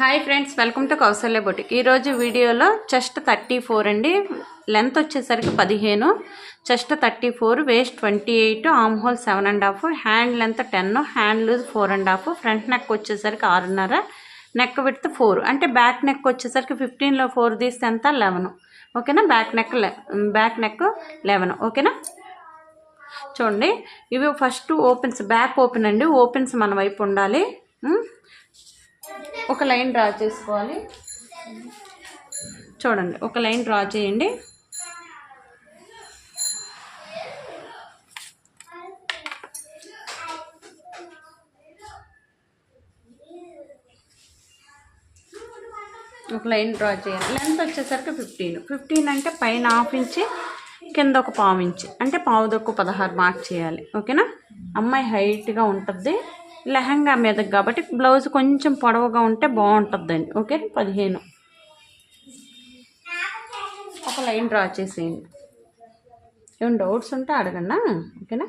Hi friends welcome to Kousalya boutique ఈరోజు వీడియోలో chest thirty four అండి. లెంత్ వచ్చేసరికి పదిహేను. Chest thirty four waist twenty eight arm hole seven and half hand length ten hand loose four and half front neck వచ్చేసరికి ఆరున్నర neck width four అంటే back neck వచ్చేసరికి ఫిఫ్టీన్లో ఫోర్ తీస్తే ఎంత? లెవెన్ ఓకేనా back neck back neck eleven ఓకేనా చూడండి. ఇవి ఫస్ట్ ఓపెన్స్ బ్యాక్ ఓపెన్ అండి. ఓపెన్స్ మన వైపు ఉండాలి. Hmm? ఒక లైన్ డ్రా చేసుకోవాలి. చూడండి ఒక లైన్ డ్రా చేయండి. ఒక లైన్ డ్రా చేయాలి లెంత్ వచ్చేసరికి ఫిఫ్టీన్. ఫిఫ్టీన్ అంటే పైన హాఫ్ ఇంచి కింద ఒక పావు ఇంచి. అంటే పావు దొక్కు పదహారు మార్క్ చేయాలి. ఓకేనా? అమ్మాయి హైట్గా ఉంటుంది లెహంగా మీద కాబట్టి బ్లౌజ్ కొంచెం పొడవుగా ఉంటే బాగుంటుందండి. ఓకే? పదిహేను. ఒక లైన్ డ్రా చేసేయండి. ఏమైనా డౌట్స్ ఉంటే అడగండి ఓకేనా?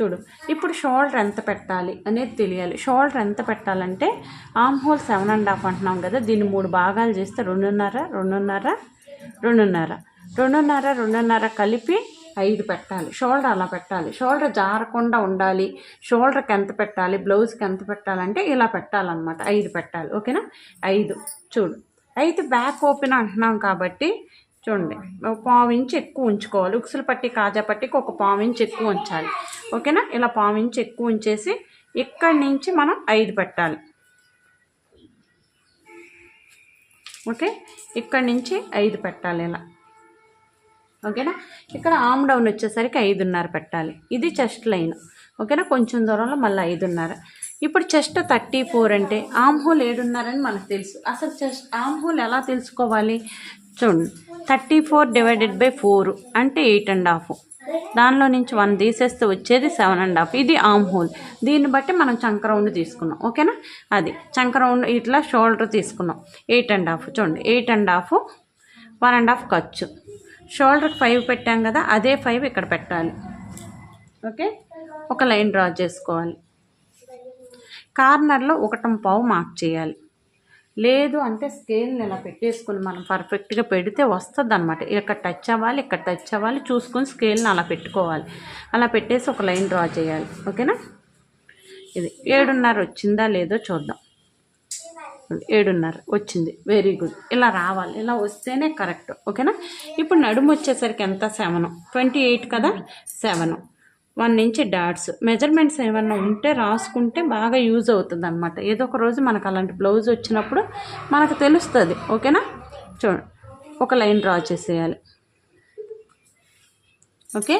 చూడు. ఇప్పుడు షోల్డర్ ఎంత పెట్టాలి అనేది తెలియాలి. షోల్డర్ ఎంత పెట్టాలంటే arm hole seven and half అంటున్నాం కదా దీన్ని మూడు భాగాలు చేస్తే రెండున్నర రెండున్నర రెండున్నర. రెండున్నర రెండున్నర కలిపి ఐదు పెట్టాలి. షోల్డర్ అలా పెట్టాలి. షోల్డర్ జారకుండా ఉండాలి. షోల్డర్కి ఎంత పెట్టాలి? బ్లౌజ్కి ఎంత పెట్టాలంటే ఇలా పెట్టాలన్నమాట. ఐదు పెట్టాలి. ఓకేనా? ఐదు. చూడు. అయితే బ్యాక్ ఓపెన్ అంటున్నాం కాబట్టి చూడండి. ఒక పావించి ఎక్కువ ఉంచుకోవాలి. ఉక్సులు పట్టి కాజా పట్టికి ఒక పావించి ఇంచు ఎక్కువ ఉంచాలి. ఓకేనా? ఇలా పావించి ఎక్కువ ఉంచేసి ఇక్కడి నుంచి మనం ఐదు పెట్టాలి. ఓకే? ఇక్కడి నుంచి ఐదు పెట్టాలి ఇలా. ఓకేనా? ఇక్కడ ఆమ్ డౌన్ వచ్చేసరికి ఐదున్నర పెట్టాలి. ఇది చెస్ట్ లైన్ ఓకేనా? కొంచెం దూరంలో మళ్ళీ ఐదున్నర. ఇప్పుడు చెస్ట్ థర్టీ ఫోర్ అంటే ఆమ్ హోల్ ఏడున్నరని మనకు తెలుసు. అసలు చెస్ట్ ఆమ్ హోల్ ఎలా తెలుసుకోవాలి? చూడండి. Thirty four divided by four అంటే ఎయిట్ అండ్ హాఫ్ దానిలో నుంచి వన్ తీసేస్తే వచ్చేది సెవెన్ అండ్ హాఫ్ ఇది ఆమ్ హోల్ దీన్ని బట్టి మనం చంక రౌండ్ తీసుకున్నాం. ఓకేనా? అది. చంక రౌండ్ ఇట్లా షోల్డర్ తీసుకున్నాం. ఎయిట్ అండ్ హాఫ్ చూడండి. Eight and half one and half ఖర్చు. షోల్డర్కి ఫైవ్ పెట్టాం కదా అదే ఫైవ్ ఇక్కడ పెట్టాలి. ఓకే? ఒక లైన్ డ్రా చేసుకోవాలి. కార్నర్లో ఒకటం పావు మార్క్ చేయాలి. లేదు అంటే స్కేల్ని ఇలా పెట్టేసుకుని మనం పర్ఫెక్ట్గా పెడితే వస్తుంది అనమాట ఇక్కడ టచ్ అవ్వాలి ఇక్కడ టచ్ అవ్వాలి చూసుకొని స్కేల్ని అలా పెట్టుకోవాలి. అలా పెట్టేసి ఒక లైన్ డ్రా చేయాలి. ఓకేనా? ఇది ఏడున్నర వచ్చిందా లేదో చూద్దాం. ఏడున్నర వచ్చింది. వెరీ గుడ్ ఇలా రావాలి. ఇలా వస్తేనే కరెక్ట్ ఓకేనా? ఇప్పుడు నడుము వచ్చేసరికి ఎంత? సెవెన్ ట్వంటీ ఎయిట్ కదా? సెవెన్ వన్ నుంచి డాట్స్ మెజర్మెంట్స్ ఏమన్నా ఉంటే రాసుకుంటే బాగా యూజ్ అవుతుంది అనమాట ఏదో ఒక రోజు మనకు అలాంటి బ్లౌజ్ వచ్చినప్పుడు మనకు తెలుస్తుంది. ఓకేనా? చూడండి ఒక లైన్ డ్రా చేసేయాలి. ఓకే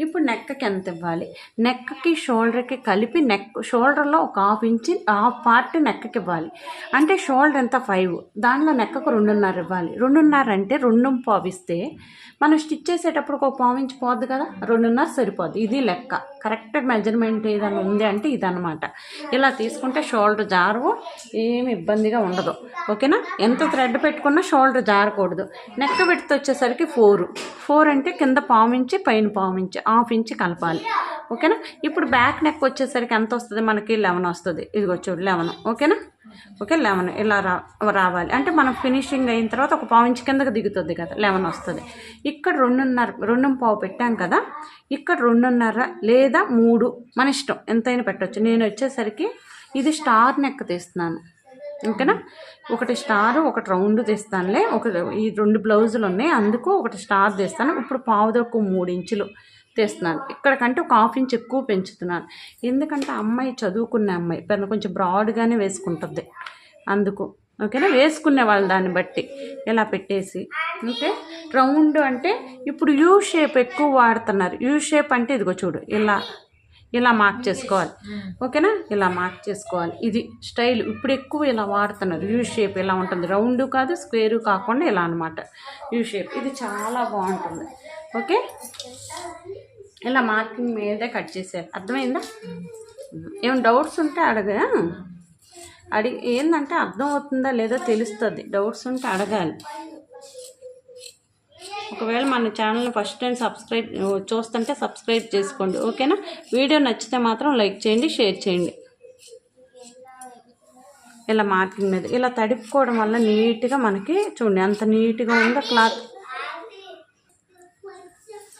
ఇప్పుడు నెక్కకి ఎంత ఇవ్వాలి? నెక్కకి షోల్డర్కి కలిపి నెక్ షోల్డర్లో ఒక హాఫ్ ఇంచి హాఫ్ పార్ట్ నెక్కకి ఇవ్వాలి. అంటే షోల్డర్ ఎంత? ఫైవ్. దానిలో నెక్కకు రెండున్నర ఇవ్వాలి. రెండున్నర అంటే రెండు పావిస్తే మనం స్టిచ్ చేసేటప్పుడు ఒక పావు పోద్ది కదా? రెండున్నర సరిపోద్ది. ఇది లెక్క. కరెక్ట్ మెజర్మెంట్ ఏదైనా ఉంది అంటే ఇదనమాట ఇలా తీసుకుంటే షోల్డర్ జారు ఏమి ఇబ్బందిగా ఉండదు. ఓకేనా? ఎంత థ్రెడ్ పెట్టుకున్నా షోల్డర్ జారకూడదు. నెక్ విడత వచ్చేసరికి ఫోర్. ఫోర్ అంటే కింద పావు ఇంచి పైన పావు ఇంచి. హాఫ్ ఇంచి కలపాలి. ఓకేనా? ఇప్పుడు బ్యాక్ నెక్ వచ్చేసరికి ఎంత వస్తుంది? మనకి లెవెన్ వస్తుంది. ఇదిగో చూడు లెవెన్ ఓకేనా? ఓకే లెవెన్ ఇలా రా రావాలి. అంటే మనం ఫినిషింగ్ అయిన తర్వాత ఒక పావు ఇంచు కిందకి దిగుతుంది కదా లెవెన్ వస్తుంది. ఇక్కడ రెండున్నర రెండు పావు పెట్టాం కదా ఇక్కడ రెండున్నర లేదా మూడు మన ఇష్టం. ఎంతైనా పెట్టవచ్చు నేను వచ్చేసరికి ఇది స్టార్ నెక్ తీస్తున్నాను. ఓకేనా? ఒకటి స్టార్ ఒకటి రౌండ్ తీస్తానులే. ఒక ఈ రెండు బ్లౌజులు ఉన్నాయి అందుకు ఒకటి స్టార్ తీస్తాను. ఇప్పుడు పావుదొక్కు మూడు ఇంచులు తెస్తున్నాను. ఇక్కడికంటే ఒక హాఫ్ ఇంచ్ ఎక్కువ పెంచుతున్నాను. ఎందుకంటే అమ్మాయి చదువుకునే అమ్మాయి. పెద్ద కొంచెం బ్రాడ్గానే వేసుకుంటుంది. అందుకు. ఓకేనా? వేసుకునే వాళ్ళు దాన్ని బట్టి. ఇలా పెట్టేసి? ఓకే? రౌండ్ అంటే ఇప్పుడు యూ షేప్ ఎక్కువ వాడుతున్నారు. యూ షేప్ అంటే ఇదిగో చూడు. ఇలా. ఇలా మార్క్ చేసుకోవాలి. ఓకేనా? ఇలా మార్క్ చేసుకోవాలి. ఇది స్టైల్. ఇప్పుడు ఎక్కువ ఇలా వాడుతున్నారు. యూ షేప్ ఇలా ఉంటుంది? రౌండ్ కాదు స్క్వేరు కాకుండా ఇలా అనమాట యూ షేప్. ఇది చాలా బాగుంటుంది. ఓకే? ఇలా మార్కింగ్ మీదే కట్ చేసారు అర్థమైందా? ఏమైనా డౌట్స్ ఉంటే అడగా. అడిగి ఏంటంటే అర్థం అవుతుందా లేదో తెలుస్తుంది. డౌట్స్ ఉంటే అడగాలి. ఒకవేళ మన ఛానల్ని ఫస్ట్ టైం సబ్స్క్రైబ్ చూస్తుంటే సబ్స్క్రైబ్ చేసుకోండి. ఓకేనా? వీడియో నచ్చితే మాత్రం లైక్ చేయండి షేర్ చేయండి. ఇలా మార్కింగ్ మీద. ఇలా తడుపుకోవడం వల్ల నీట్గా మనకి చూడండి అంత నీట్గా ఉందో క్లాత్.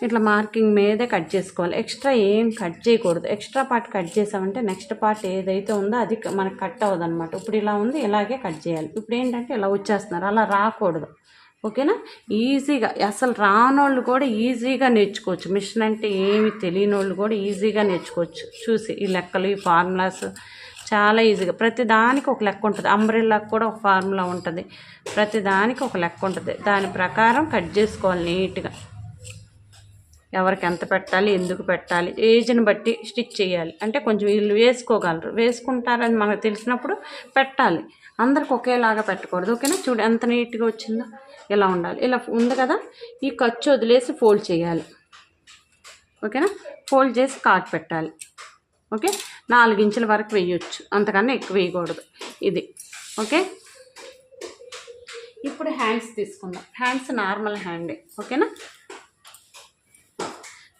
ఇట్లా మార్కింగ్ మీదే కట్ చేసుకోవాలి. ఎక్స్ట్రా ఏం కట్ చేయకూడదు. ఎక్స్ట్రా పార్ట్ కట్ చేసామంటే నెక్స్ట్ పార్ట్ ఏదైతే ఉందో అది మనకు మనకి కట్ అవ్వదు అనమాట ఇప్పుడు ఇలా ఉంది ఇలాగే కట్ చేయాలి. ఇప్పుడు ఏంటంటే ఇలా వచ్చేస్తున్నారు. అలా రాకూడదు. ఓకేనా? ఈజీగా అసలు రానోళ్ళు కూడా ఈజీగా నేర్చుకోవచ్చు. మిషన్ అంటే ఏమి తెలియని వాళ్ళు కూడా ఈజీగా నేర్చుకోవచ్చు. చూసి ఈ లెక్కలు ఈ ఫార్ములాస్ చాలా ఈజీగా. ప్రతి దానికి ఒక లెక్క ఉంటుంది. అంబ్రెల్లాకి కూడా ఒక ఫార్ములా ఉంటుంది. ప్రతి దానికి ఒక లెక్క ఉంటుంది. దాని ప్రకారం కట్ చేసుకోవాలి నీట్గా. ఎవరికి ఎంత పెట్టాలి ఎందుకు పెట్టాలి ఏజ్ని బట్టి స్టిచ్ చేయాలి. అంటే కొంచెం వీళ్ళు వేసుకోగలరు. వేసుకుంటారని మనకు తెలిసినప్పుడు పెట్టాలి. అందరికి ఒకేలాగా పెట్టకూడదు. ఓకేనా? చూడు ఎంత నీట్గా వచ్చిందో ఇలా ఉండాలి. ఇలా ఉంది కదా? ఈ ఖర్చు వదిలేసి ఫోల్డ్ చేయాలి. ఓకేనా? ఫోల్డ్ చేసి కాట్ పెట్టాలి. ఓకే? నాలుగించుల వరకు వేయొచ్చు. అంతకన్నా ఎక్కువ వేయకూడదు. ఇది. ఓకే? ఇప్పుడు హ్యాండ్స్ తీసుకుందాం. హ్యాండ్స్ నార్మల్ హ్యాండే ఓకేనా?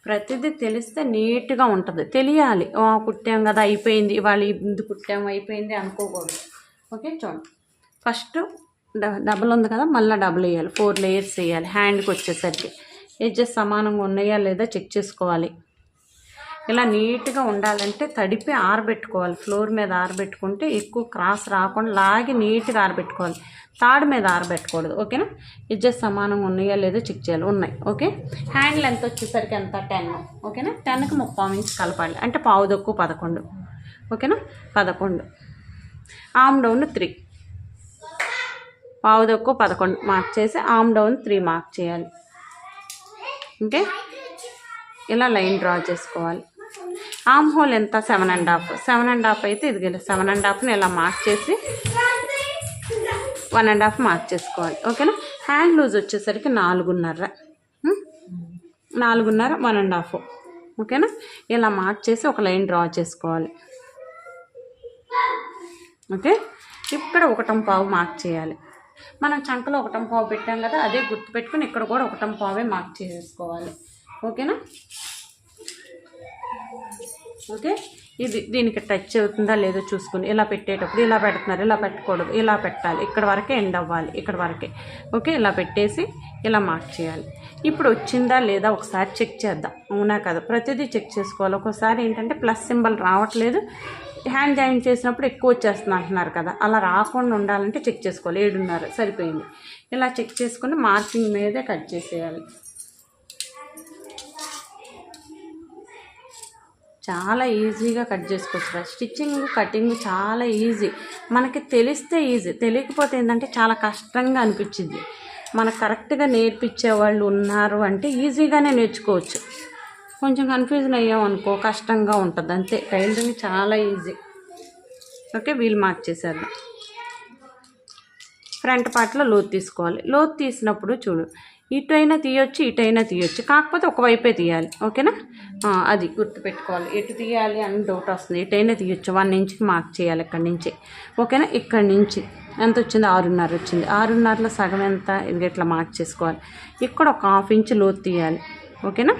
ప్రతిదీ తెలిస్తే నీట్గా ఉంటుంది. తెలియాలి. "ఓ, కుట్టాం కదా అయిపోయింది. ఇవాళ ఇది కుట్టాం అయిపోయింది అనుకోకూడదు. ఓకే చూడండి ఫస్ట్ డ- డబుల్ ఉంది కదా మళ్ళీ డబుల్ వేయాలి. ఫోర్ లేయర్స్ వేయాలి. హ్యాండ్కి వచ్చేసరికి. ఎడ్జెస్ సమానంగా ఉన్నాయా లేదా చెక్ చేసుకోవాలి. ఇలా నీట్గా ఉండాలంటే తడిపి ఆరబెట్టుకోవాలి. ఫ్లోర్ మీద ఆరబెట్టుకుంటే ఎక్కువ క్రాస్ రాకుండా లాగి నీట్గా ఆరబెట్టుకోవాలి. తాడు మీద ఆరబెట్టకూడదు ఓకేనా? ఎడ్జెస్ సమానంగా ఉన్నాయా లేదో చెక్ చేయాలి. ఉన్నాయి. ఓకే? హ్యాండ్ లెంత్ వచ్చేసరికి ఎంత? టెన్ ఓకేనా? టెన్కి ముప్పావు ఇంచ్ కలపాలి. అంటే పావు దొక్కు పదకొండు. ఓకేనా? పదకొండు. ఆమ్ డౌన్ త్రీ పావు దొక్కు పదకొండు మార్క్ చేసి ఆమ్ డౌన్ త్రీ మార్క్ చేయాలి. ఓకే? ఇలా లైన్ డ్రా చేసుకోవాలి. ఆమ్ హోల్ ఎంత? Seven and half. Seven and half అయితే ఇది సెవెన్ అండ్ హాఫ్ని ఇలా మార్క్ చేసి వన్ అండ్ హాఫ్ మార్క్ చేసుకోవాలి. ఓకేనా? హ్యాండ్ లూజ్ వచ్చేసరికి నాలుగున్నర. నాలుగున్నర వన్ అండ్ హాఫ్. ఓకేనా? ఇలా మార్క్ చేసి ఒక లైన్ డ్రా చేసుకోవాలి. ఓకే? ఇక్కడ ఒకటం పావు మార్క్ చేయాలి. మనం చంకలో ఒకటం పావు పెట్టాం కదా అదే గుర్తుపెట్టుకుని ఇక్కడ కూడా ఒకటం పావే మార్క్ చేసుకోవాలి. ఓకేనా? ఓకే? ఇది దీనికి టచ్ అవుతుందా లేదో చూసుకుని ఇలా పెట్టేటప్పుడు ఇలా పెడుతున్నారు ఇలా పెట్టకూడదు ఇలా పెట్టాలి ఇక్కడ వరకే ఎండ్ అవ్వాలి ఇక్కడ వరకే ఓకే? ఇలా పెట్టేసి ఇలా మార్క్ చేయాలి. ఇప్పుడు వచ్చిందా లేదా ఒకసారి చెక్ చేద్దాం. అవునా కదా? ప్రతిదీ చెక్ చేసుకోవాలి. ఒక్కోసారి ఏంటంటే ప్లస్ సింబల్ రావట్లేదు. హ్యాండ్ జాయిన్ చేసినప్పుడు ఎక్కువ వచ్చేస్తుంది అంటున్నారు కదా. అలా రాకుండా ఉండాలంటే చెక్ చేసుకోవాలి. ఏడున్నర సరిపోయింది. ఇలా చెక్ చేసుకుని మార్కింగ్ మీదే కట్ చేసేయాలి. చాలా ఈజీగా కట్ చేసుకోవచ్చు స్టిచ్చింగ్ కటింగ్ చాలా ఈజీ. మనకి తెలిస్తే ఈజీ. తెలియకపోతే ఏంటంటే చాలా కష్టంగా అనిపించింది. మనకు కరెక్ట్గా నేర్పించే వాళ్ళు ఉన్నారు అంటే ఈజీగానే నేర్చుకోవచ్చు. కొంచెం కన్ఫ్యూజన్ అయ్యాం అనుకో కష్టంగా ఉంటుంది. అంతే. టైలరింగ్ చాలా ఈజీ. ఓకే వీల్ మార్క్ చేసేద్దాం. ఫ్రంట్ పార్ట్లో లోతు తీసుకోవాలి. లోతు తీసినప్పుడు చూడు ఇటైనా తీయొచ్చు ఇటైనా తీయొచ్చు. కాకపోతే ఒకవైపే తీయాలి ఓకేనా? అది గుర్తుపెట్టుకోవాలి. ఎటు తీయాలి అని డౌట్ వస్తుంది. ఎటైనా తీయొచ్చు. వన్ ఇంచ్కి మార్క్ చేయాలి ఇక్కడి నుంచి. ఓకేనా? ఇక్కడి నుంచి. ఎంత వచ్చింది? ఆరున్నర వచ్చింది. ఆరున్నరలో సగం ఎంత? ఇది ఇట్లా మార్క్ చేసుకోవాలి? ఇక్కడ ఒక హాఫ్ ఇంచ్ లోతు తీయాలి ఓకేనా?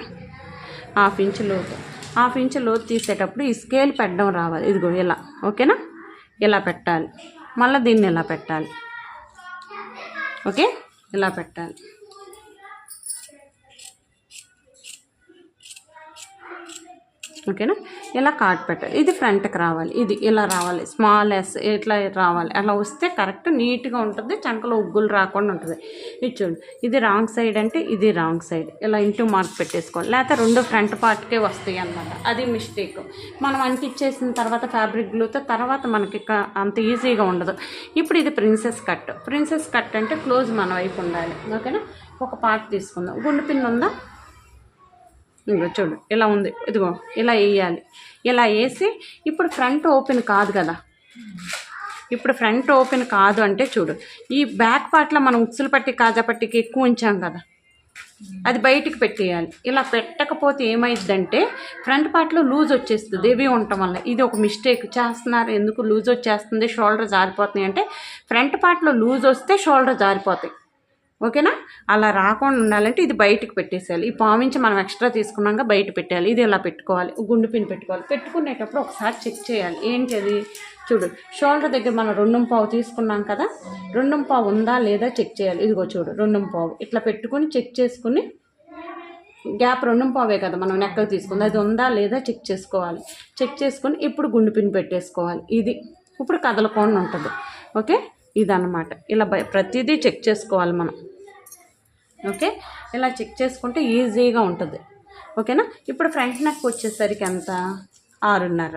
హాఫ్ ఇంచ్ లోతు హాఫ్ ఇంచ్ లోతు తీసేటప్పుడు ఈ స్కేల్ పెట్టడం రావాలి. ఇదిగో ఇలా ఓకేనా? ఇలా పెట్టాలి. మళ్ళీ దీన్ని ఇలా పెట్టాలి. ఓకే? ఇలా పెట్టాలి. ఓకేనా ఇలా కార్ట్ పెట్టాలి. ఇది ఫ్రంట్కి రావాలి. ఇది ఇలా రావాలి. స్మాల్ ఎస్ ఇట్లా రావాలి. అలా వస్తే కరెక్ట్ నీట్గా ఉంటుంది. చంకలో ఉగ్గులు రాకుండా ఉంటుంది. ఇది చూడు. ఇది రాంగ్ సైడ్ అంటే ఇది రాంగ్ సైడ్ ఇలా ఇంటూ మార్క్ పెట్టేసుకోవాలి. లేకపోతే రెండు ఫ్రంట్ పార్ట్కే వస్తాయి అన్నమాట. అది మిస్టేక్ మనం అంటించేసిన తర్వాత ఫ్యాబ్రిక్ గ్లూతో తర్వాత మనకి అంత ఈజీగా ఉండదు. ఇప్పుడు ఇది ప్రిన్సెస్ కట్ ప్రిన్సెస్ కట్ అంటే క్లోజ్ మన వైపు ఉండాలి. ఓకేనా ఒక పార్ట్ తీసుకుందాం. గుండు పిన్ ఉందా ఇదిగో చూడు ఇలా ఉంది. ఇదిగో ఇలా వేయాలి. ఇలా వేసి ఇప్పుడు ఫ్రంట్ ఓపెన్ కాదు కదా. ఇప్పుడు ఫ్రంట్ ఓపెన్ కాదు అంటే చూడు ఈ బ్యాక్ పార్ట్లో మనం ఉక్సులు పట్టి కాజా పట్టికి ఎక్కువ ఉంచాం కదా. అది బయటికి పెట్టేయాలి. ఇలా పెట్టకపోతే ఏమైందంటే ఫ్రంట్ పార్ట్లో లూజ్ వచ్చేస్తుంది. ఇవి ఉండటం వల్ల. ఇది ఒక మిస్టేక్. చేస్తున్నారు. ఎందుకు లూజ్ వచ్చేస్తుంది? షోల్డర్ జారిపోతున్నాయి అంటే ఫ్రంట్ పార్ట్లో లూజ్ వస్తే షోల్డర్ జారిపోతాయి. ఓకేనా? అలా రాకుండా ఉండాలంటే ఇది బయటకు పెట్టేసేయాలి. ఈ పావించి మనం ఎక్స్ట్రా తీసుకున్నాక బయట పెట్టాలి ఇది ఇలా పెట్టుకోవాలి. గుండు పిన్ పెట్టుకోవాలి. పెట్టుకునేటప్పుడు ఒకసారి చెక్ చేయాలి. ఏంటి అది చూడు షోల్డర్ దగ్గర మనం రెండు పావు తీసుకున్నాం కదా? రెండు పావు ఉందా లేదా చెక్ చేయాలి. ఇదిగో చూడు రెండు పావు. ఇట్లా పెట్టుకొని చెక్ చేసుకుని గ్యాప్ రెండు పావే కదా మనం నెక్కకు తీసుకుంది. అది ఉందా లేదా చెక్ చేసుకోవాలి. చెక్ చేసుకుని ఇప్పుడు గుండు పిన్ పెట్టేసుకోవాలి. ఇది ఇప్పుడు కదలకుండా ఉంటుంది. ఓకే? ఇదన్నమాట. ఇలా బయ ప్రతిదీ చెక్ చేసుకోవాలి మనం. ఓకే? ఇలా చెక్ చేసుకుంటే ఈజీగా ఉంటుంది. ఓకేనా? ఇప్పుడు ఫ్రంట్ నెక్ వచ్చేసరికి ఎంత? ఆరున్నర.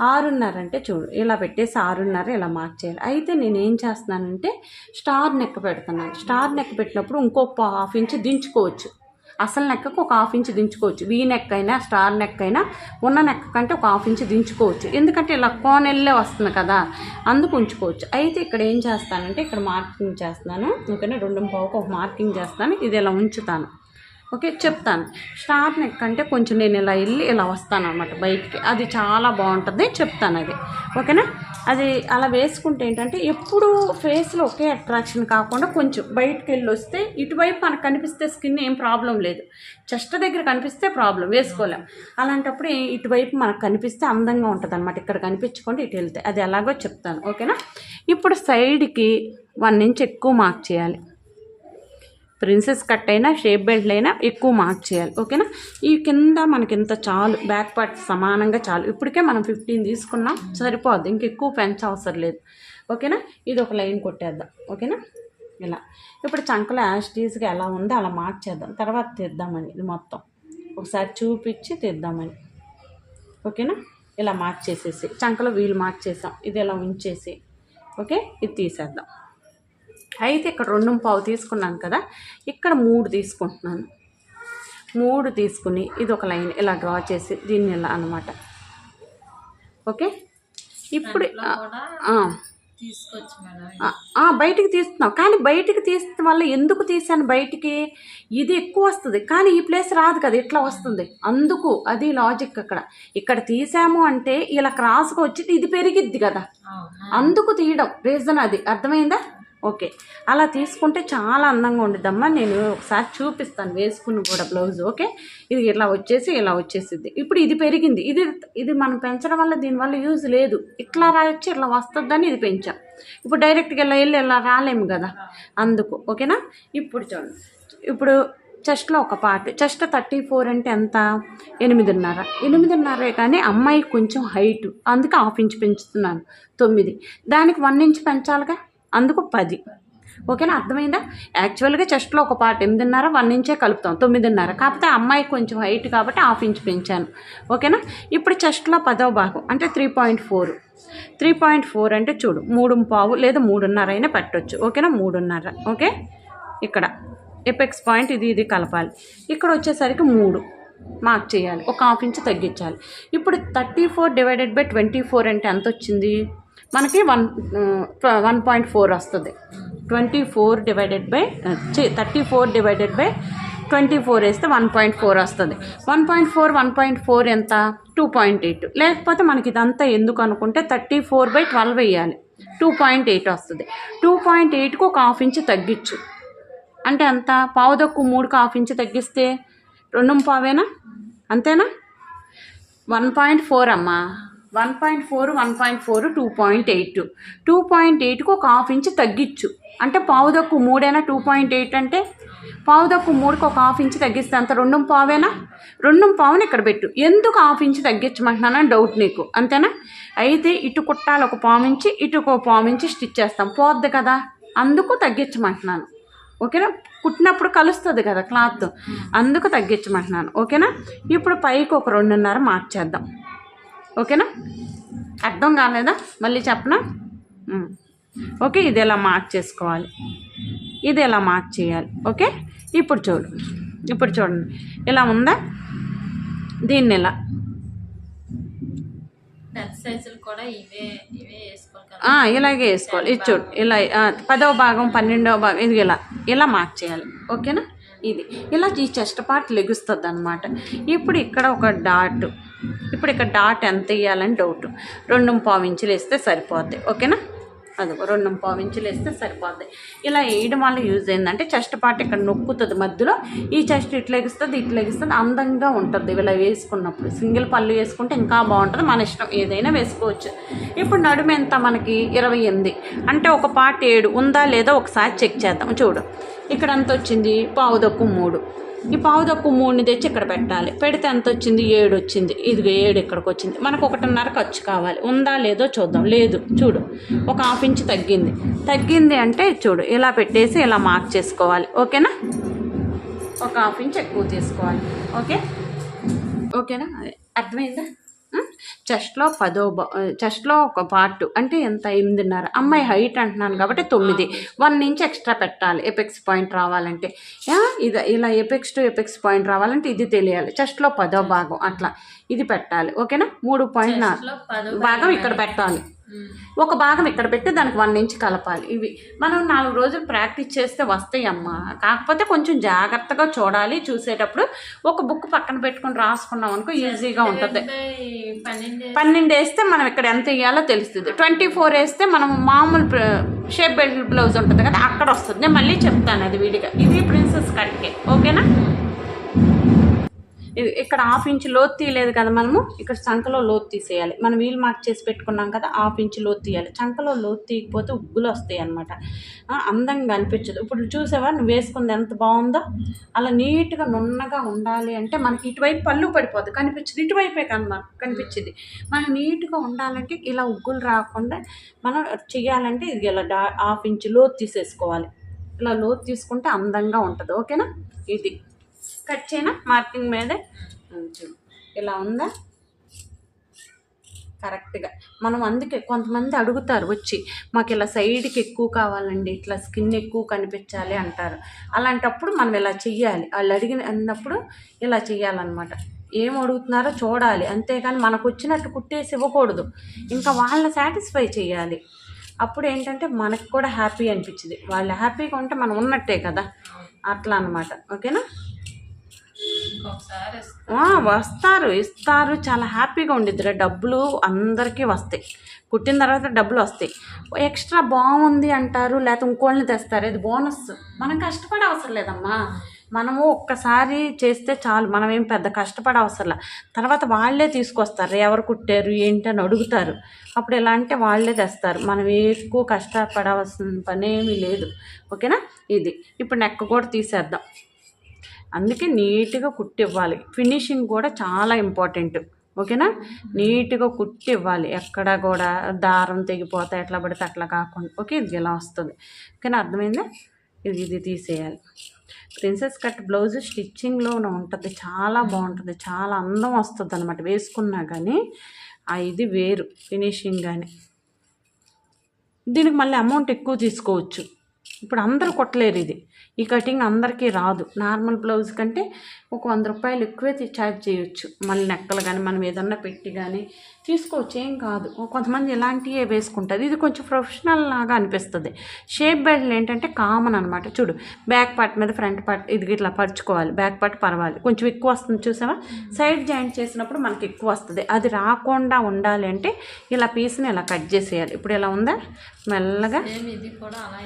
ఆరున్నర అంటే చూడు ఇలా పెట్టేసి ఆరున్నర ఇలా మార్క్ చేయాలి. అయితే నేను ఏం చేస్తున్నానంటే స్టార్ నెక్ పెడుతున్నాను. స్టార్ నెక్ పెట్టినప్పుడు ఇంకో హాఫ్ ఇంచ్ దించుకోవచ్చు. అసలు నెక్కకు ఒక హాఫ్ ఇంచ్ దించుకోవచ్చు. వీ నెక్ అయినా స్టార్ నెక్ అయినా ఉన్న నెక్ కంటే ఒక హాఫ్ ఇంచ్ దించుకోవచ్చు. ఎందుకంటే ఇలా కోనెల్లే వస్తుంది కదా అందుకు ఉంచుకోవచ్చు. అయితే ఇక్కడ ఏం చేస్తానంటే ఇక్కడ మార్కింగ్ చేస్తాను ఓకేనా? రెండు పావుకు ఒక మార్కింగ్ చేస్తాను ఇది ఇలా ఉంచుతాను. ఓకే చెప్తాను. స్టార్ నెక్ అంటే కొంచెం నేను ఇలా వెళ్ళి ఇలా వస్తాను అనమాట బయటికి. అది చాలా బాగుంటుంది చెప్తాను అది. ఓకేనా? అది అలా వేసుకుంటే ఏంటంటే ఎప్పుడు ఫేస్లో ఒకే అట్రాక్షన్ కాకుండా కొంచెం బయటికి వెళ్ళి వస్తే ఇటువైపు మనకు కనిపిస్తే స్కిన్ ఏం ప్రాబ్లం లేదు. చెస్ట్ దగ్గర కనిపిస్తే ప్రాబ్లం వేసుకోలేం. అలాంటప్పుడు ఇటువైపు మనకు కనిపిస్తే అందంగా ఉంటుంది అనమాట ఇక్కడ కనిపించకుండా ఇటు వెళ్తే. అది ఎలాగో చెప్తాను. ఓకేనా? ఇప్పుడు సైడ్కి వన్ ఇంచ్ ఎక్కువ మార్క్ చేయాలి. ప్రిన్సెస్ కట్ అయినా షేప్ బెల్ట్ అయినా ఎక్కువ మార్క్ చేయాలి. ఓకేనా ఈ కింద మనకి ఇంత చాలు బ్యాక్ పార్ట్ సమానంగా చాలు. ఇప్పటికే మనం ఫిఫ్టీన్ తీసుకున్నాం సరిపోద్ది. ఇంక ఎక్కువ పెంచ అవసరం లేదు. ఓకేనా ఇది ఒక లైన్ కొట్టేద్దాం. ఓకేనా ఇలా. ఇప్పుడు చంకలో యాస్టీస్గా ఎలా ఉందో అలా మార్క్ చేద్దాం. తర్వాత తీద్దామని ఇది మొత్తం. ఒకసారి చూపించి తీద్దామని. ఓకేనా ఇలా మార్క్ చేసేసి. చంకలో వీలు మార్క్ చేసాం. ఇది ఇలా ఉంచేసి. ఓకే ఇది తీసేద్దాం. అయితే ఇక్కడ రెండు పావు తీసుకున్నాను కదా ఇక్కడ మూడు తీసుకుంటున్నాను. మూడు తీసుకుని ఇది ఒక లైన్ ఇలా డ్రా చేసి దీన్ని ఇలా అనమాట ఓకే? ఇప్పుడు బయటికి తీస్తున్నాం కానీ బయటికి తీసిన వల్ల ఎందుకు తీసాను బయటికి? ఇది ఎక్కువ వస్తుంది. కానీ ఈ ప్లేస్ రాదు కదా ఇట్లా వస్తుంది. అందుకు అది లాజిక్ అక్కడ. ఇక్కడ తీసాము అంటే ఇలా క్రాస్గా వచ్చి ఇది పెరిగిద్ది కదా. అందుకు తీయడం. రీజన్ అది. అర్థమైందా? ఓకే. అలా తీసుకుంటే చాలా అందంగా ఉండిద్దమ్మా. నేను ఒకసారి చూపిస్తాను వేసుకుని కూడా బ్లౌజ్ ఓకే? ఇది ఇలా వచ్చేసి ఇలా వచ్చేసిద్ది. ఇప్పుడు ఇది పెరిగింది. ఇది ఇది మనం పెంచడం వల్ల దీనివల్ల యూజ్ లేదు. ఇట్లా రాయొచ్చి ఇట్లా వస్తుందని ఇది పెంచాం. ఇప్పుడు డైరెక్ట్గా ఇలా వెళ్ళి ఇలా రాలేము కదా? అందుకు ఓకేనా? ఇప్పుడు చూడండి. ఇప్పుడు చెస్ట్లో ఒక పార్ట్. చెస్ట్ థర్టీ ఫోర్ అంటే ఎంత? ఎనిమిదిన్నర. ఎనిమిదిన్నరే కానీ అమ్మాయి కొంచెం హైట్. అందుకే హాఫ్ ఇంచ్ పెంచుతున్నాను. తొమ్మిది. దానికి వన్ ఇంచ్ పెంచాలిగా? అందుకు పది. ఓకేనా? అర్థమైందా? యాక్చువల్గా చెస్ట్లో ఒక పార్ట్ ఎనిమిదిన్నర వన్ ఇంచే కలుపుతాం తొమ్మిదిన్నర. కాకపోతే అమ్మాయి కొంచెం హైట్ కాబట్టి హాఫ్ ఇంచ్ పెంచాను. ఓకేనా? ఇప్పుడు చెస్ట్లో పదవ భాగం అంటే three point four. Three point four అంటే చూడు మూడు పావు లేదా మూడున్నర అయినా పెట్టొచ్చు. ఓకేనా? మూడున్నర. ఓకే? ఇక్కడ. ఎపెక్స్ పాయింట్ ఇది ఇది కలపాలి. ఇక్కడ వచ్చేసరికి మూడు మార్క్ చేయాలి. ఒక హాఫ్ ఇంచ్ తగ్గించాలి. ఇప్పుడు thirty four divided by twenty four అంటే ఎంత వచ్చింది మనకి వన్ వన్ పాయింట్ ఫోర్ వస్తుంది. Twenty four divided by thirty four divided by twenty four వేస్తే వన్ పాయింట్ ఫోర్ వస్తుంది. One point four one point four ఎంత? Two point eight. లేకపోతే మనకి ఇదంతా ఎందుకు అనుకుంటే థర్టీ ఫోర్ బై ట్వెల్వ్ వేయాలి. టూ పాయింట్ ఎయిట్ వస్తుంది. టూ పాయింట్ ఎయిట్కి ఒక హాఫ్ ఇంచ్ తగ్గించు. అంటే ఎంత? పావుదక్కు మూడుకి హాఫ్ ఇంచ్ తగ్గిస్తే రెండు పావేనా? అంతేనా? వన్ పాయింట్ ఫోర్ అమ్మా. One point four one point four two point eight. Two point ఎయిట్కి ఒక హాఫ్ ఇంచ్ తగ్గించు. అంటే పావుదక్కు మూడైనా? టూ పాయింట్ ఎయిట్ అంటే పావుదక్కు మూడుకి ఒక హాఫ్ ఇంచ్ తగ్గిస్తే అంత? రెండు పావేనా? రెండు పావుని ఇక్కడ పెట్టు. ఎందుకు హాఫ్ ఇంచ్ తగ్గించమంటున్నానని డౌట్ నీకు. అంతేనా? అయితే ఇటు కుట్టాలి ఒక పావు ఇంచి ఇటు ఒక పావు ఇంచి స్టిచ్ చేస్తాం. పోద్ది కదా? అందుకు తగ్గించమంటున్నాను. ఓకేనా? కుట్టినప్పుడు కలుస్తుంది కదా క్లాత్. అందుకు తగ్గించమంటున్నాను. ఓకేనా? ఇప్పుడు పైకి ఒక రెండున్నర మార్చేద్దాం. ఓకేనా? అర్థం కాలేదా? మళ్ళీ చెప్పనా. ఓకే ఇది ఎలా మార్క్ చేసుకోవాలి? ఇది ఎలా మార్క్ చేయాలి? ఓకే? ఇప్పుడు చూడు. ఇప్పుడు చూడండి. ఇలా ఉందా? దీన్ని ఇలా ఆ, ఇలాగే వేసుకోవాలి. ఇది చూడు. ఇలా పదవ భాగం పన్నెండవ భాగం ఇది ఇలా ఇలా మార్క్ చేయాలి. ఓకేనా? ఇది. ఇలా ఈ చెస్ట్ పార్ట్ లెగుస్తుంది అనమాట ఇప్పుడు ఇక్కడ ఒక డాట్ ఇప్పుడు ఇక్కడ డాట్ ఎంత వేయాలని డౌట్ రెండు పావు ఇంచులు వేస్తే సరిపోద్ది. ఓకేనా అది రెండు పావు ఇంచులు వేస్తే సరిపోద్ది. ఇలా వేయడం వల్ల యూజ్ ఏంటంటే చెస్ట్ పార్ట్ ఇక్కడ నొక్కుతుంది మధ్యలో. ఈ చెస్ట్ ఇట్లా ఎగుస్తుంది ఇట్లా ఎగుస్తుంది అందంగా ఉంటుంది. ఇలా వేసుకున్నప్పుడు సింగిల్ పళ్ళు వేసుకుంటే ఇంకా బాగుంటుంది. మన ఇష్టం ఏదైనా వేసుకోవచ్చు. ఇప్పుడు నడుము ఎంత మనకి? ఇరవై ఎనిమిది. అంటే ఒక పార్ట్ ఏడు ఉందా లేదా ఒకసారి చెక్ చేద్దాం. చూడు. ఇక్కడ అంత వచ్చింది? పావుదక్కు మూడు. ఈ పావుదక్కు మూడుని తెచ్చి ఇక్కడ పెట్టాలి. పెడితే ఎంత వచ్చింది? ఏడు వచ్చింది. ఇదిగో ఏడు ఇక్కడికి వచ్చింది. మనకు ఒకటిన్నర ఖర్చు కావాలి. ఉందా లేదో చూద్దాం. లేదు. చూడు. ఒక హాఫ్ ఇంచ్ తగ్గింది. తగ్గింది అంటే చూడు. ఇలా పెట్టేసి ఇలా మార్క్ చేసుకోవాలి. ఓకేనా? ఒక హాఫ్ ఇంచ్ ఎక్కువ తీసుకోవాలి. ఓకే? ఓకేనా? అర్థమైందా? చెస్ట్లో పదో చెస్ట్లో ఒక పార్ట్ అంటే ఎంత ఎనిమిదిన్నర? అమ్మాయి హైట్ అంటున్నాను కాబట్టి తొమ్మిది. వన్ ఇంచ్ ఎక్స్ట్రా పెట్టాలి. ఎపెక్స్ పాయింట్ రావాలంటే. ఇది ఇలా ఎపెక్స్ టు ఎపెక్స్ పాయింట్ రావాలంటే ఇది తెలియాలి. చెస్ట్లో పదో భాగం అట్లా. ఇది పెట్టాలి. ఓకేనా? మూడు పాయింట్ నా- లో పదో భాగం ఇక్కడ పెట్టాలి. ఒక భాగం ఇక్కడ పెట్టి దానికి వన్ ఇంచ్ కలపాలి. ఇవి మనం నాలుగు రోజులు ప్రాక్టీస్ చేస్తే వస్తాయి అమ్మా. కాకపోతే కొంచెం జాగ్రత్తగా చూడాలి. చూసేటప్పుడు ఒక బుక్ పక్కన పెట్టుకొని రాసుకున్నాం అనుకో ఈజీగా ఉంటుంది. పన్నెండు వేస్తే? మనం ఇక్కడ ఎంత వేయాలో తెలుస్తుంది. ట్వంటీ ఫోర్ వేస్తే మనం మామూలు షేప్ బెల్ట్ బ్లౌజ్ ఉంటుంది కదా అక్కడ వస్తుంది. నేను మళ్ళీ చెప్తాను అది విడిగా. ఇది ప్రిన్సెస్ కట్కే. ఓకేనా? ఇక్కడ హాఫ్ ఇంచ్ లోతు తీయలేదు కదా మనము ఇక్కడ చంకలో లోతు తీసేయాలి. మనం వీల్ మార్క్ చేసి పెట్టుకున్నాం కదా హాఫ్ ఇంచ్ లోతు తీయాలి. చంకలో లోతు తీయకపోతే ఉగ్గులు వస్తాయి అనమాట అందంగా అనిపించదు. ఇప్పుడు చూసావా నువ్వు వేసుకుంది ఎంత బాగుందో? అలా నీట్గా నున్నగా ఉండాలి అంటే మనకి ఇటువైపు పళ్ళు పడిపోద్ది. కనిపించింది. ఇటువైపే కనమాట కనిపించింది. మనం నీట్గా ఉండాలంటే ఇలా ఉగ్గులు రాకుండా మనం చేయాలంటే ఇది ఇలా డా హాఫ్ ఇంచ్ లోతు తీసేసుకోవాలి. ఇలా లోతు తీసుకుంటే అందంగా ఉంటుంది. ఓకేనా? ఇది. కట్ చేయనా? మార్కింగ్ మీదే? చూడు. ఇలా ఉందా? కరెక్ట్గా. మనం అందుకే కొంతమంది అడుగుతారు వచ్చి మాకు ఇలా సైడ్కి ఎక్కువ కావాలండి ఇట్లా స్కిన్ ఎక్కువ కనిపించాలి అంటారు. అలాంటప్పుడు మనం ఇలా చెయ్యాలి. వాళ్ళు అడిగిన అన్నప్పుడు ఇలా చెయ్యాలన్నమాట. ఏం అడుగుతున్నారో చూడాలి. అంతేగాని మనకు వచ్చినట్టు కుట్టేసి ఇవ్వకూడదు. ఇంకా వాళ్ళని సాటిస్ఫై చేయాలి అప్పుడు ఏంటంటే మనకు కూడా హ్యాపీ అనిపించింది వాళ్ళు హ్యాపీగా ఉంటే మనం ఉన్నట్టే కదా. అట్లా అనమాట ఓకేనా? వస్తారు ఇస్తారు. చాలా హ్యాపీగా ఉండిద్దిరా. డబ్బులు అందరికీ వస్తాయి. కుట్టిన తర్వాత డబ్బులు వస్తాయి. ఎక్స్ట్రా బాగుంది అంటారు లేకపోతే ఇంకోళ్ళని తెస్తారు. ఇది బోనస్. మనం కష్టపడే అవసరం లేదమ్మా. మనము ఒక్కసారి చేస్తే చాలు. మనం ఏం పెద్ద కష్టపడే అవసరం లే. తర్వాత వాళ్ళే తీసుకొస్తారు. ఎవరు కుట్టారు ఏంటని అడుగుతారు. అప్పుడు ఎలా అంటే వాళ్ళే తెస్తారు. మనం ఎక్కువ కష్టపడవలసిన పనేమీ లేదు. ఓకేనా? ఇది. ఇప్పుడు నెక్ కూడా తీసేద్దాం. అందుకే నీట్గా కుట్టి ఇవ్వాలి ఫినిషింగ్ కూడా చాలా ఇంపార్టెంట్. ఓకేనా? నీట్గా కుట్టి ఇవ్వాలి ఎక్కడ కూడా దారం తెగిపోతే ఎట్లా పడితే అట్లా కాకుండా. ఓకే? ఇది ఇలా వస్తుంది. ఓకేనా? అర్థమైందా? ఇది ఇది తీసేయాలి. ప్రిన్సెస్ కట్ బ్లౌజ్ స్టిచ్చింగ్లోనే ఉంటుంది. చాలా బాగుంటుంది. చాలా అందం వస్తుంది అనమాట వేసుకున్నా కానీ ఆ ఇది వేరు. ఫినిషింగ్ కానీ దీనికి మళ్ళీ అమౌంట్ ఎక్కువ తీసుకోవచ్చు. ఇప్పుడు అందరూ కొట్టలేరు ఇది. ఈ కటింగ్ అందరికీ రాదు. నార్మల్ బ్లౌజ్ కంటే ఒక వంద రూపాయలు ఎక్కువే ఛార్జ్ చేయొచ్చు. మళ్ళీ నెక్కలు కానీ మనం ఏదన్నా పెట్టి కానీ తీసుకోవచ్చు. ఏం కాదు. కొంతమంది ఇలాంటివే వేసుకుంటుంది ఇది కొంచెం ప్రొఫెషనల్ లాగా అనిపిస్తుంది. షేప్ బెల్ట్లు ఏంటంటే కామన్ అనమాట చూడు బ్యాక్ పార్ట్ మీద ఫ్రంట్ పార్ట్ ఇది ఇట్లా పరుచుకోవాలి. బ్యాక్ పార్ట్ పర్వాలి. కొంచెం ఎక్కువ వస్తుంది చూసావా? సైడ్ జాయింట్ చేసినప్పుడు మనకి ఎక్కువ వస్తుంది. అది రాకుండా ఉండాలి అంటే ఇలా పీస్ని ఇలా కట్ చేసేయాలి. ఇప్పుడు ఇలా ఉందా? మెల్లగా ఇది కూడా అలా.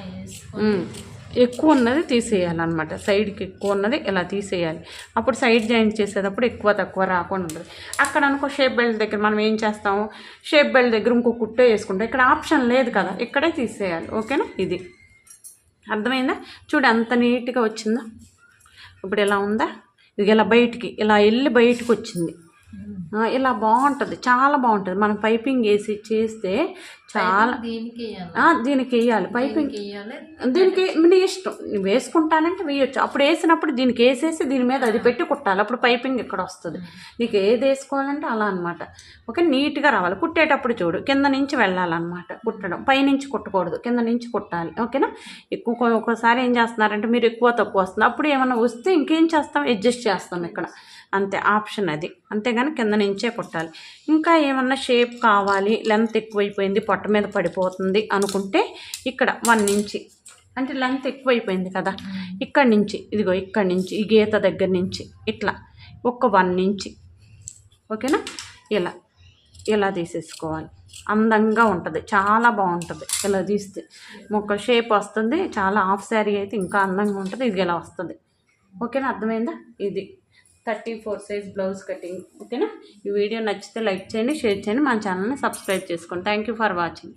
ఎక్కువ ఉన్నది తీసేయాలన్నమాట. సైడ్కి ఎక్కువ ఉన్నది ఇలా తీసేయాలి. అప్పుడు సైడ్ జాయింట్ చేసేటప్పుడు ఎక్కువ తక్కువ రాకుండా ఉంటుంది. అక్కడ అనుకో షేప్ బెల్ట్ దగ్గర మనం ఏం చేస్తాము? షేప్ బెల్ట్ దగ్గర ఇంకో కుట్టే వేసుకుంటాం ఇక్కడ ఆప్షన్ లేదు కదా. ఇక్కడే తీసేయాలి. ఓకేనా? ఇది. అర్థమైందా? చూడు అంత నీట్గా వచ్చిందా? ఇప్పుడు ఇలా ఉందా? ఇది ఇలా బయటికి ఇలా వెళ్ళి బయటికి వచ్చింది. ఇలా బాగుంటుంది. చాలా బాగుంటుంది. మనం పైపింగ్ వేసి చేస్తే చాలా దీనికి దీనికి వేయాలి పైపింగ్ దీనికి నీ ఇష్టం. నువ్వు వేసుకుంటానంటే వేయొచ్చు. అప్పుడు వేసినప్పుడు దీనికి వేసేసి దీని మీద అది పెట్టి కుట్టాలి. అప్పుడు పైపింగ్ ఇక్కడ వస్తుంది. నీకు ఏది వేసుకోవాలంటే అలా అనమాట ఓకే నీట్గా రావాలి. కుట్టేటప్పుడు చూడు కింద నుంచి వెళ్ళాలన్నమాట కుట్టడం. పైనుంచి కుట్టకూడదు. కింద నుంచి కుట్టాలి. ఓకేనా? ఎక్కువ ఒక్కోసారి ఏం చేస్తున్నారంటే మీరు ఎక్కువ తక్కువ వస్తుంది. అప్పుడు ఏమైనా వస్తే ఇంకేం చేస్తాం? అడ్జస్ట్ చేస్తాం ఇక్కడ. అంతే. ఆప్షన్ అది. అంతేగాని కింద నుంచే కుట్టాలి. ఇంకా ఏమన్నా షేప్ కావాలి? లెంత్ ఎక్కువైపోయింది పొట్ట మీద పడిపోతుంది అనుకుంటే ఇక్కడ వన్ ఇంచి అంటే లెంత్ ఎక్కువైపోయింది కదా. ఇక్కడి నుంచి ఇదిగో ఇక్కడి నుంచి ఈ గీత దగ్గర నుంచి ఇట్లా ఒక వన్ ఇంచి. ఓకేనా? ఇలా ఇలా తీసేసుకోవాలి. అందంగా ఉంటుంది చాలా బాగుంటుంది. ఇలా తీస్తే మొక్క షేప్ వస్తుంది చాలా హాఫ్ శారీ అయితే ఇంకా అందంగా ఉంటుంది ఇది ఇలా వస్తుంది. ఓకేనా? అర్థమైందా? ఇది. Thirty four size blouse cutting ఓకేనా? ఈ వీడియో నచ్చితే లైక్ చేయండి షేర్ చేయండి మన ఛానల్ని సబ్స్క్రైబ్ చేసుకోండి. Thank you for watching